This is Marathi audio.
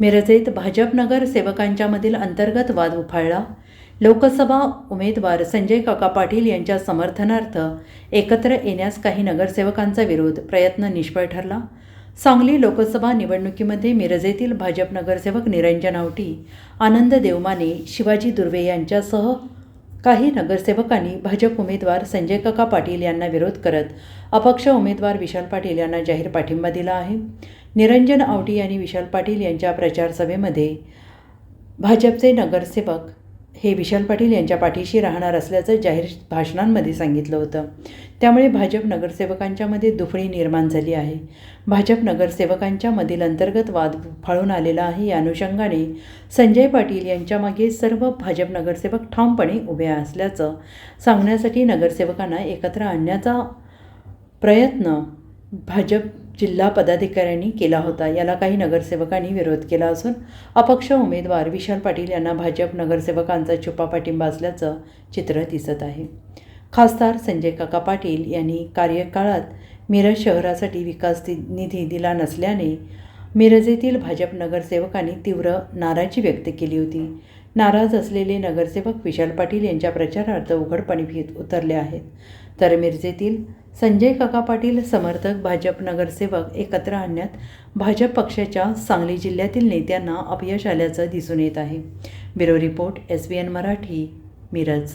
मिरजेत भाजप नगरसेवकांच्यामधील अंतर्गत वाद उफाळला. लोकसभा उमेदवार संजय काका पाटील यांच्या समर्थनार्थ एकत्र येण्यास काही नगरसेवकांचा विरोध प्रयत्न निष्फळ ठरला. सांगली लोकसभा निवडणुकीमध्ये मिरजेतील भाजप नगरसेवक निरंजन आवटी आनंद देवमाने शिवाजी दुर्वे यांच्यासह काही नगरसेवकांनी भाजप उमेदवार संजय काका पाटील यांना विरोध करत अपक्ष उमेदवार विशाल पाटील यांना जाहीर पाठिंबा दिला आहे. निरंजन आवटी यांनी विशाल पाटील यांच्या प्रचारसभेमध्ये भाजपचे नगरसेवक हे विशाल पाटील यांच्या पाठीशी राहणार असल्याचं जाहीर भाषणांमध्ये सांगितलं होतं. त्यामुळे भाजप नगरसेवकांच्यामध्ये दुफळी निर्माण झाली आहे. भाजप नगरसेवकांच्या मधील अंतर्गत वाद फाळून आलेला आहे या अनुषंगाने संजय पाटील यांच्यामागे सर्व भाजप नगरसेवक ठामपणे उभे असल्याचं सांगण्यासाठी नगरसेवकांना एकत्र आणण्याचा प्रयत्न भाजप जिल्हा पदाधिकाऱ्यांनी केला होता. याला काही नगरसेवकांनी विरोध केला असून अपक्ष उमेदवार विशाल पाटील यांना भाजप नगरसेवकांचा छुपा पाठिंबा असल्याचं चित्र दिसत आहे. खासदार संजय काका पाटील यांनी कार्यकाळात मिरज शहरासाठी विकास दि- निधी दिला नसल्याने मिरज येथील भाजप नगरसेवकांनी तीव्र नाराजी व्यक्त केली होती. नाराज असलेले नगरसेवक विशाल पाटील यांच्या प्रचारार्थ उघडपणे भीत उतरले आहेत. तर मिरजेतील संजय काका पाटील समर्थक भाजप नगरसेवक एकत्र आणण्यात भाजप पक्षाच्या सांगली जिल्ह्यातील नेत्यांना अपयश आल्याचं दिसून येत आहे. Bureau report S B N Marathi Miraj.